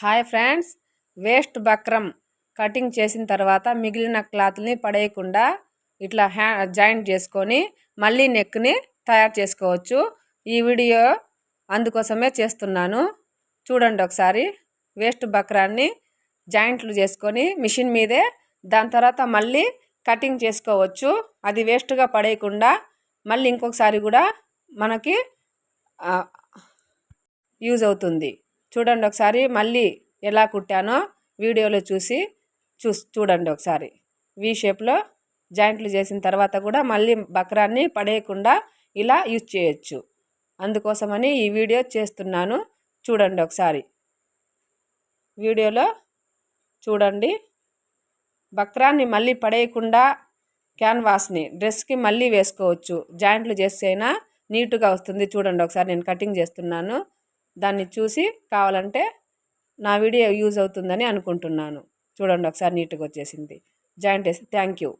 Hi friends waste బక్రం cutting చేసిన తర్వాత మిగిలిన క్లాత్ని పడేయకుండా ఇట్లా హ్యా జాయింట్ చేసుకొని మళ్ళీ నెక్ని తయారు చేసుకోవచ్చు. ఈ వీడియో అందుకోసమే చేస్తున్నాను. చూడండి ఒకసారి వేస్ట్ బక్రాన్ని జాయింట్లు చేసుకొని మిషన్ మీదే దాని తర్వాత మళ్ళీ కటింగ్ చేసుకోవచ్చు. అది వేస్ట్గా పడేయకుండా మళ్ళీ ఇంకొకసారి కూడా మనకి యూజ్ అవుతుంది. చూడండి ఒకసారి మళ్ళీ ఎలా కుట్టానో వీడియోలో చూసి చూ చూడండి ఒకసారి. వీ షేప్లో జాయింట్లు చేసిన తర్వాత కూడా మళ్ళీ బక్రాన్ని పడేయకుండా ఇలా యూజ్ చేయొచ్చు. అందుకోసమని ఈ వీడియో చేస్తున్నాను. చూడండి ఒకసారి. వీడియోలో చూడండి. బక్రాన్ని మళ్ళీ పడేయకుండా క్యాన్వాస్ని డ్రెస్కి మళ్ళీ వేసుకోవచ్చు. జాయింట్లు చేస్తేనా నీట్గా వస్తుంది. చూడండి ఒకసారి నేను కటింగ్ చేస్తున్నాను. దాన్ని చూసి కావాలంటే నా వీడియో యూజ్ అవుతుందని అనుకుంటున్నాను. చూడండి ఒకసారి నీట్గా వచ్చేసింది. జాయింట్ వేసి థ్యాంక్ యూ.